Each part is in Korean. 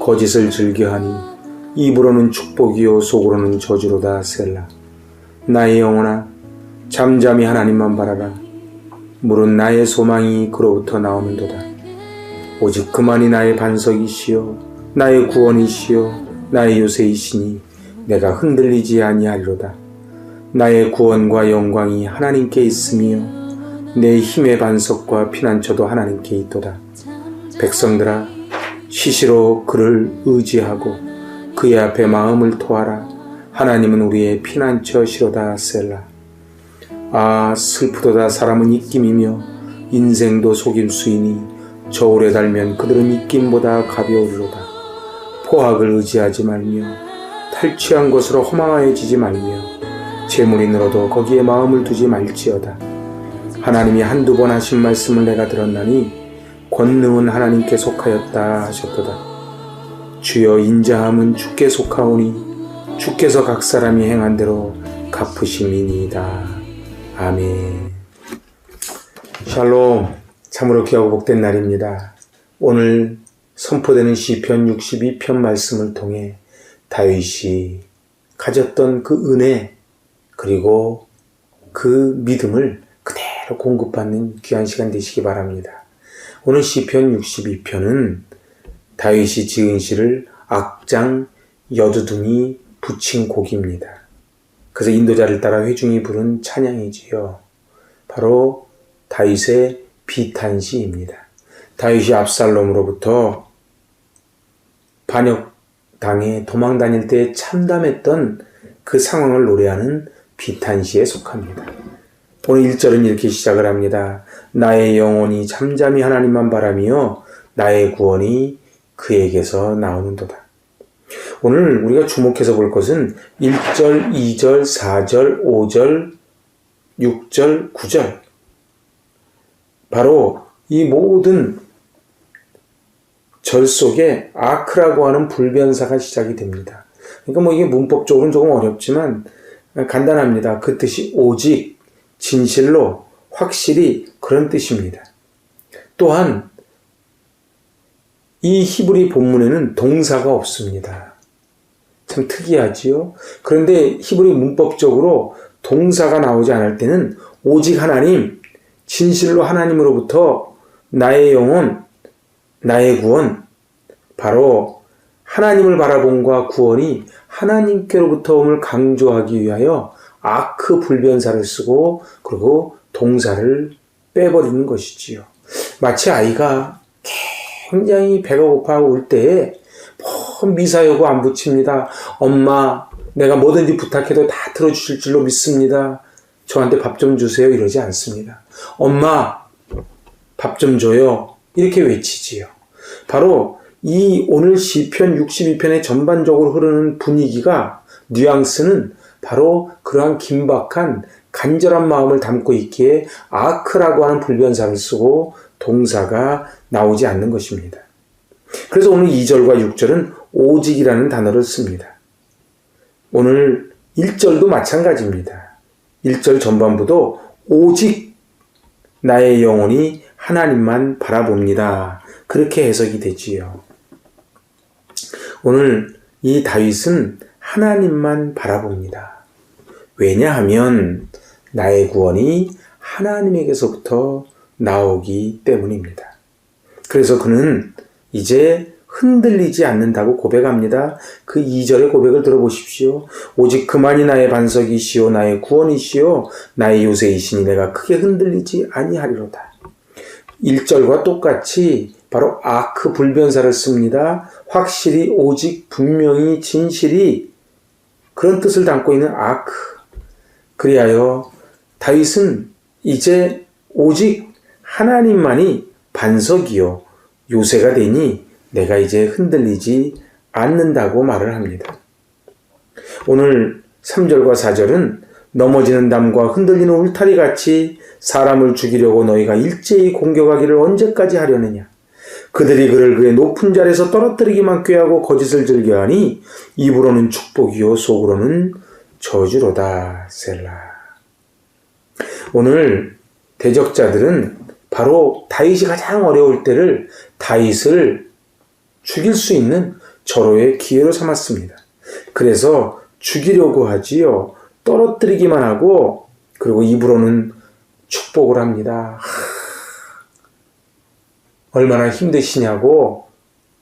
거짓을 즐겨하니 입으로는 축복이요 속으로는 저주로다 셀라. 나의 영혼아 잠잠히 하나님만 바라라. 물은 나의 소망이 그로부터 나오는도다. 오직 그만이 나의 반석이시요 나의 구원이시요 나의 요새이시니 내가 흔들리지 아니하리로다. 나의 구원과 영광이 하나님께 있으며 내 힘의 반석과 피난처도 하나님께 있도다. 백성들아 시시로 그를 의지하고 그의 앞에 마음을 토하라. 하나님은 우리의 피난처시로다 셀라. 아 슬프도다 사람은 입김이며 인생도 속임수이니 저울에 달면 그들은 입김보다 가벼우리로다. 포악을 의지하지 말며 탈취한 것으로 허망하여지지 말며 재물이 늘어도 거기에 마음을 두지 말지어다. 하나님이 한두 번 하신 말씀을 내가 들었나니 권능은 하나님께 속하였다 하셨도다. 주여 인자함은 주께 속하오니 주께서 각 사람이 행한 대로 갚으심이니이다. 아멘. 샬롬. 참으로 귀하고 복된 날입니다. 오늘 선포되는 시편 62편 말씀을 통해 다윗이 가졌던 그 은혜 그리고 그 믿음을 그대로 공급받는 귀한 시간 되시기 바랍니다. 오늘 시편 62편은 다윗이 지은 시를 악장 여두둥이 붙인 곡입니다. 그래서 인도자를 따라 회중이 부른 찬양이지요. 바로 다윗의 비탄시입니다. 다윗이 압살롬으로부터 반역당해 도망 다닐 때 참담했던 그 상황을 노래하는 비탄시에 속합니다. 오늘 1절은 이렇게 시작을 합니다. 나의 영혼이 잠잠히 하나님만 바라며 나의 구원이 그에게서 나오는도다. 오늘 우리가 주목해서 볼 것은 1절, 2절, 4절, 5절, 6절, 9절. 바로 이 모든 절 속에 아크라고 하는 불변사가 시작이 됩니다. 그러니까 뭐 이게 문법적으로는 조금 어렵지만 간단합니다. 그 뜻이 오직, 진실로, 확실히 그런 뜻입니다. 또한 이 히브리 본문에는 동사가 없습니다. 참 특이하지요? 그런데 히브리 문법적으로 동사가 나오지 않을 때는 오직 하나님, 진실로 하나님으로부터 나의 영혼, 나의 구원, 바로 하나님을 바라본과 구원이 하나님께로부터 옴을 강조하기 위하여 아크 불변사를 쓰고 그리고 동사를 빼버리는 것이지요. 마치 아이가 굉장히 배가 고파 올 때에 뭐 미사여구 안 붙입니다. 엄마, 내가 뭐든지 부탁해도 다 들어주실 줄로 믿습니다. 저한테 밥 좀 주세요. 이러지 않습니다. 엄마, 밥 좀 줘요. 이렇게 외치지요. 바로 이 오늘 시편 62편의 전반적으로 흐르는 분위기가 뉘앙스는 바로 그러한 긴박한 간절한 마음을 담고 있기에 아크라고 하는 불변사를 쓰고 동사가 나오지 않는 것입니다. 그래서 오늘 2절과 6절은 오직이라는 단어를 씁니다. 오늘 1절도 마찬가지입니다. 1절 전반부도 오직 나의 영혼이 하나님만 바라봅니다. 그렇게 해석이 되지요. 오늘 이 다윗은 하나님만 바라봅니다. 왜냐하면 나의 구원이 하나님에게서부터 나오기 때문입니다. 그래서 그는 이제 흔들리지 않는다고 고백합니다. 그 2절의 고백을 들어보십시오. 오직 그만이 나의 반석이시오 나의 구원이시오 나의 요새이시니 내가 크게 흔들리지 아니하리로다. 1절과 똑같이 바로 아크 불변사를 씁니다. 확실히 오직 분명히 진실이 그런 뜻을 담고 있는 아크. 그리하여 다윗은 이제 오직 하나님만이 반석이요 요새가 되니 내가 이제 흔들리지 않는다고 말을 합니다. 오늘 3절과 4절은 넘어지는 담과 흔들리는 울타리 같이 사람을 죽이려고 너희가 일제히 공격하기를 언제까지 하려느냐? 그들이 그를 그의 높은 자리에서 떨어뜨리기만 꾀하고 거짓을 즐겨하니 입으로는 축복이요 속으로는 저주로다 셀라. 오늘 대적자들은 바로 다윗이 가장 어려울 때를 다윗을 죽일 수 있는 절호의 기회로 삼았습니다. 그래서 죽이려고 하지요. 떨어뜨리기만 하고 그리고 입으로는 축복을 합니다. 얼마나 힘드시냐고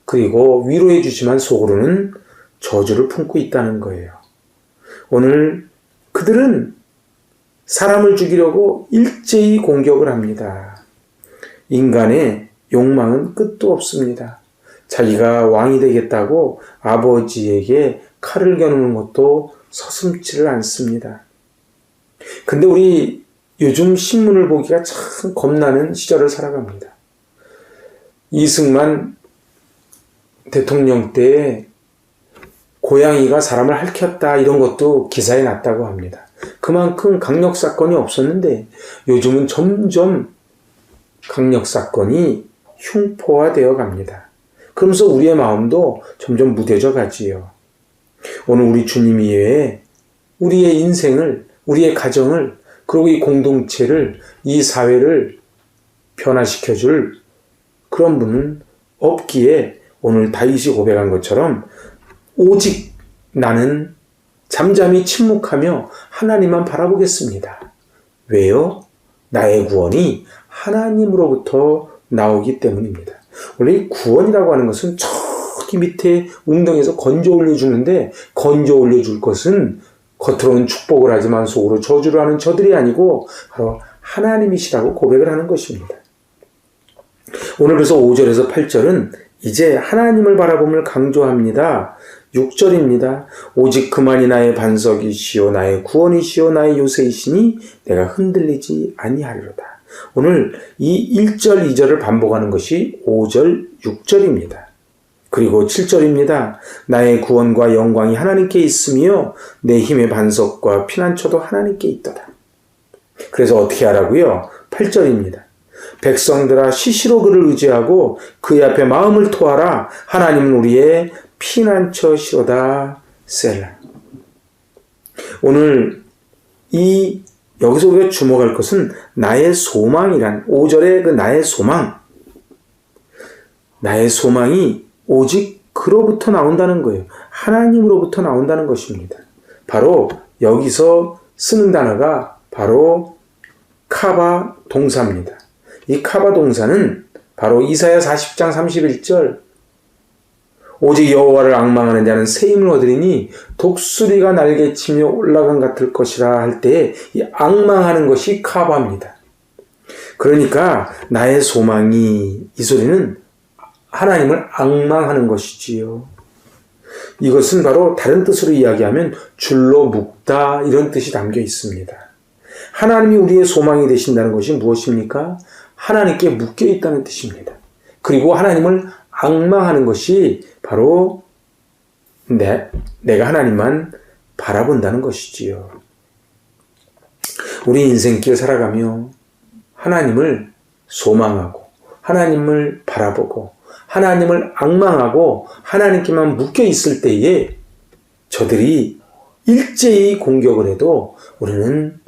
그리고 위로해 주지만 속으로는 저주를 품고 있다는 거예요. 오늘 그들은 사람을 죽이려고 일제히 공격을 합니다. 인간의 욕망은 끝도 없습니다. 자기가 왕이 되겠다고 아버지에게 칼을 겨누는 것도 서슴지를 않습니다. 근데 우리 요즘 신문을 보기가 참 겁나는 시절을 살아갑니다. 이승만 대통령 때 고양이가 사람을 핥혔다 이런 것도 기사에 났다고 합니다. 그만큼 강력 사건이 없었는데 요즘은 점점 강력 사건이 흉포화되어 갑니다. 그러면서 우리의 마음도 점점 무뎌져 가지요. 오늘 우리 주님 이외에 우리의 인생을, 우리의 가정을, 그리고 이 공동체를, 이 사회를 변화시켜 줄 그런 분은 없기에 오늘 다윗이 고백한 것처럼 오직 나는 잠잠히 침묵하며 하나님만 바라보겠습니다. 왜요? 나의 구원이 하나님으로부터 나오기 때문입니다. 원래 구원이라고 하는 것은 저기 밑에 웅덩이에서 건져 올려주는데 건져 올려줄 것은 겉으로는 축복을 하지만 속으로 저주를 하는 저들이 아니고 바로 하나님이시라고 고백을 하는 것입니다. 오늘 그래서 5절에서 8절은 이제 하나님을 바라봄을 강조합니다. 6절입니다. 오직 그만이 나의 반석이시요 나의 구원이시요 나의 요새이시니 내가 흔들리지 아니하리로다. 오늘 이 1절, 2절을 반복하는 것이 5절, 6절입니다. 그리고 7절입니다. 나의 구원과 영광이 하나님께 있으며 내 힘의 반석과 피난처도 하나님께 있도다. 그래서 어떻게 하라고요? 8절입니다. 백성들아 시시로 그를 의지하고 그의 앞에 마음을 토하라. 하나님은 우리의 피난처시로다. 셀라. 오늘 이 여기서 우리가 주목할 것은 나의 소망이란 5절의 그 나의 소망. 나의 소망이 오직 그로부터 나온다는 거예요. 하나님으로부터 나온다는 것입니다. 바로 여기서 쓰는 단어가 바로 카바 동사입니다. 이 카바 동사는 바로 이사야 40장 31절 오직 여호와를 악망하는 자는 새 힘을 얻으리니 독수리가 날개치며 올라간 같을 것이라 할때이 악망하는 것이 카바입니다. 그러니까 나의 소망이 이 소리는 하나님을 악망하는 것이지요. 이것은 바로 다른 뜻으로 이야기하면 줄로 묶다 이런 뜻이 담겨 있습니다. 하나님이 우리의 소망이 되신다는 것이 무엇입니까? 하나님께 묶여 있다는 뜻입니다. 그리고 하나님을 악망하는 것이 바로 내, 내가 하나님만 바라본다는 것이지요. 우리 인생길 살아가며 하나님을 소망하고 하나님을 바라보고 하나님을 악망하고 하나님께만 묶여 있을 때에 저들이 일제히 공격을 해도 우리는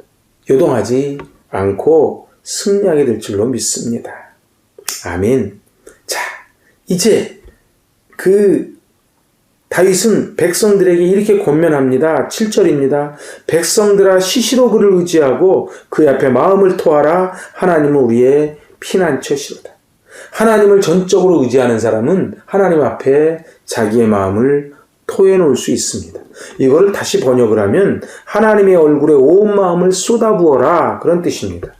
요동하지 않고 승리하게 될 줄로 믿습니다. 아멘. 자, 이제 그 다윗은 백성들에게 이렇게 권면합니다. 7절입니다. 백성들아 시시로 그를 의지하고 그 앞에 마음을 토하라 하나님은 우리의 피난처시로다. 하나님을 전적으로 의지하는 사람은 하나님 앞에 자기의 마음을 토해 놓을 수 있습니다. 이거를 다시 번역을 하면 하나님의 얼굴에 온 마음을 쏟아부어라 그런 뜻입니다.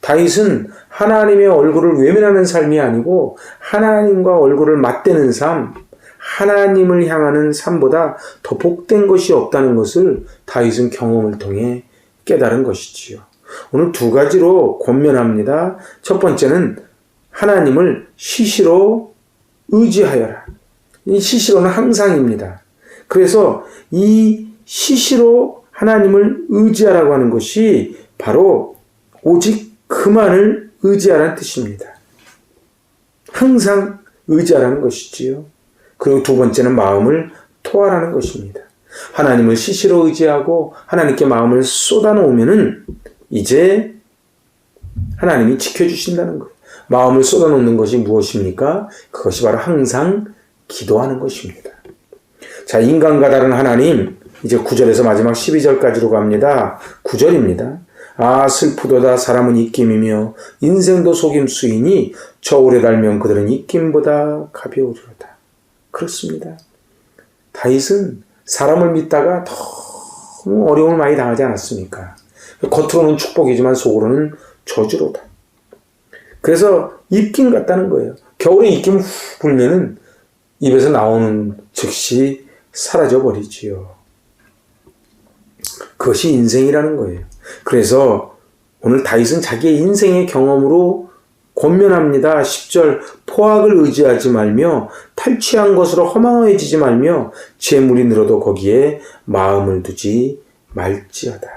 다윗은 하나님의 얼굴을 외면하는 삶이 아니고 하나님과 얼굴을 맞대는 삶, 하나님을 향하는 삶보다 더 복된 것이 없다는 것을 다윗은 경험을 통해 깨달은 것이지요. 오늘 두 가지로 권면합니다. 첫 번째는 하나님을 시시로 의지하여라. 이 시시로는 항상입니다. 그래서 이 시시로 하나님을 의지하라고 하는 것이 바로 오직 그만을 의지하라는 뜻입니다. 항상 의지하라는 것이지요. 그리고 두 번째는 마음을 토하라는 것입니다. 하나님을 시시로 의지하고 하나님께 마음을 쏟아놓으면은 이제 하나님이 지켜주신다는 거예요. 마음을 쏟아놓는 것이 무엇입니까? 그것이 바로 항상 기도하는 것입니다. 자, 인간과 다른 하나님, 이제 9절에서 마지막 12절까지로 갑니다. 9절입니다. 아, 슬프도다 사람은 입김이며 인생도 속임수이니 저울에 달면 그들은 입김보다 가벼우리로다. 그렇습니다. 다윗은 사람을 믿다가 너무 어려움을 많이 당하지 않았습니까? 겉으로는 축복이지만 속으로는 저주로다. 그래서 입김 같다는 거예요. 겨울에 입김 후 불면은 입에서 나오는 즉시 사라져 버리지요. 그것이 인생이라는 거예요. 그래서 오늘 다윗은 자기의 인생의 경험으로 권면합니다. 10절 포악을 의지하지 말며 탈취한 것으로 허망해지지 말며 재물이 늘어도 거기에 마음을 두지 말지어다.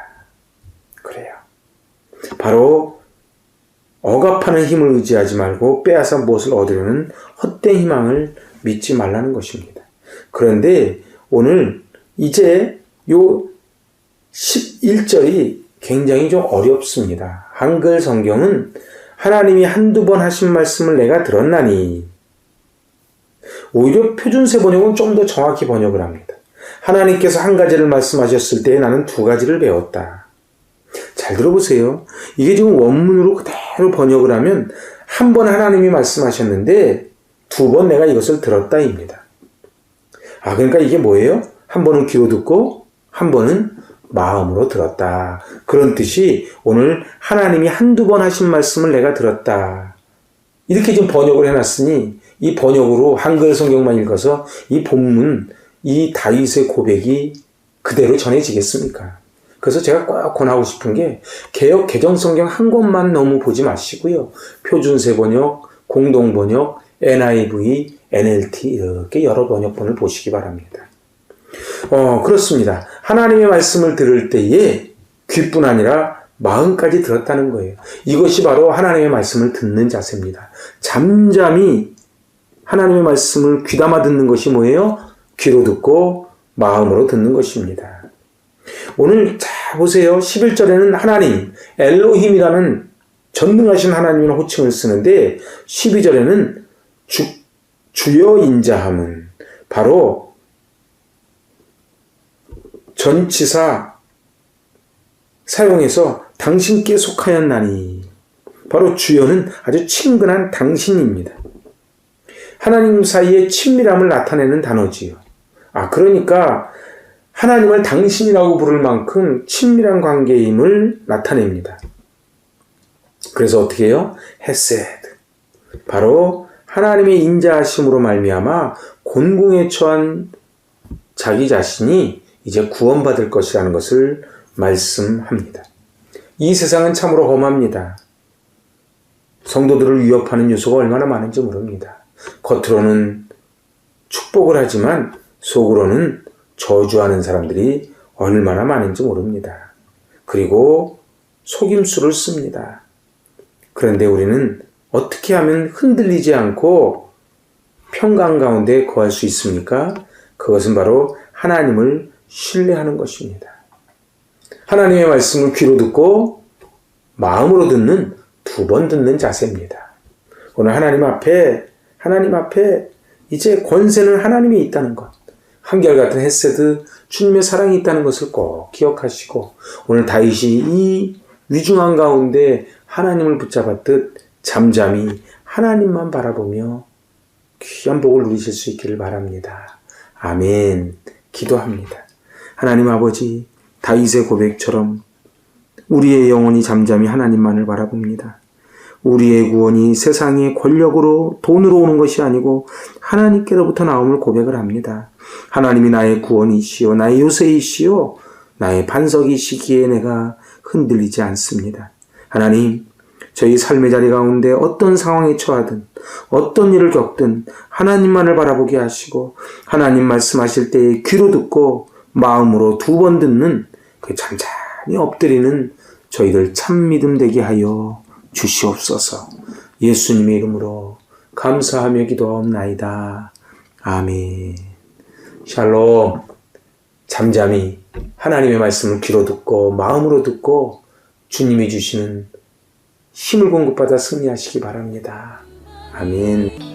그래요. 바로 억압하는 힘을 의지하지 말고 빼앗아 무엇을 얻으려는 헛된 희망을 믿지 말라는 것입니다. 그런데 오늘 이제 요 11절이 굉장히 좀 어렵습니다. 한글 성경은 하나님이 한두 번 하신 말씀을 내가 들었나니 오히려 표준세 번역은 좀 더 정확히 번역을 합니다. 하나님께서 한 가지를 말씀하셨을 때 나는 두 가지를 배웠다. 잘 들어보세요. 이게 지금 원문으로 그대로 번역을 하면 한 번 하나님이 말씀하셨는데 두 번 내가 이것을 들었다입니다. 아, 그러니까 이게 뭐예요? 한 번은 귀로 듣고 한 번은 마음으로 들었다. 그런 뜻이 오늘 하나님이 한두 번 하신 말씀을 내가 들었다. 이렇게 좀 번역을 해놨으니 이 번역으로 한글 성경만 읽어서 이 본문, 이 다윗의 고백이 그대로 전해지겠습니까? 그래서 제가 꼭 권하고 싶은 게 개혁 개정 성경 한 권만 너무 보지 마시고요. 표준세 번역, 공동 번역, NIV, NLT 이렇게 여러 번역본을 보시기 바랍니다. 어, 그렇습니다. 하나님의 말씀을 들을 때에 귀뿐 아니라 마음까지 들었다는 거예요. 이것이 바로 하나님의 말씀을 듣는 자세입니다. 잠잠히 하나님의 말씀을 귀담아 듣는 것이 뭐예요? 귀로 듣고 마음으로 듣는 것입니다. 오늘 자 보세요. 11절에는 하나님, 엘로힘이라는 전능하신 하나님의 호칭을 쓰는데 12절에는 주, 주여 인자함은 바로 전치사 사용해서 당신께 속하였나니 바로 주여는 아주 친근한 당신입니다. 하나님 사이의 친밀함을 나타내는 단어지요. 아 그러니까 하나님을 당신이라고 부를 만큼 친밀한 관계임을 나타냅니다. 그래서 어떻게 해요? 헤세드. 바로 하나님의 인자하심으로 말미암아 곤궁에 처한 자기 자신이 이제 구원받을 것이라는 것을 말씀합니다. 이 세상은 참으로 험합니다. 성도들을 위협하는 요소가 얼마나 많은지 모릅니다. 겉으로는 축복을 하지만 속으로는 저주하는 사람들이 얼마나 많은지 모릅니다. 그리고 속임수를 씁니다. 그런데 우리는 어떻게 하면 흔들리지 않고 평강 가운데 거할 수 있습니까? 그것은 바로 하나님을 신뢰하는 것입니다. 하나님의 말씀을 귀로 듣고 마음으로 듣는 두 번 듣는 자세입니다. 오늘 하나님 앞에 하나님 앞에 이제 권세는 하나님이 있다는 것. 한결같은 헤세드 주님의 사랑이 있다는 것을 꼭 기억하시고 오늘 다윗이 이 위중한 가운데 하나님을 붙잡았듯 잠잠히 하나님만 바라보며 귀한 복을 누리실 수 있기를 바랍니다. 아멘. 기도합니다. 하나님 아버지, 다윗의 고백처럼 우리의 영혼이 잠잠히 하나님만을 바라봅니다. 우리의 구원이 세상의 권력으로 돈으로 오는 것이 아니고 하나님께로부터 나옴을 고백을 합니다. 하나님이 나의 구원이시요, 나의 요새이시요, 나의 반석이시기에 내가 흔들리지 않습니다. 하나님, 저희 삶의 자리 가운데 어떤 상황에 처하든 어떤 일을 겪든 하나님만을 바라보게 하시고 하나님 말씀하실 때에 귀로 듣고 마음으로 두 번 듣는 그 잠잠히 엎드리는 저희들 참 믿음 되게 하여 주시옵소서. 예수님의 이름으로 감사하며 기도하옵나이다. 아멘. 샬롬. 잠잠히 하나님의 말씀을 귀로 듣고 마음으로 듣고 주님이 주시는 힘을 공급받아 승리하시기 바랍니다. 아멘.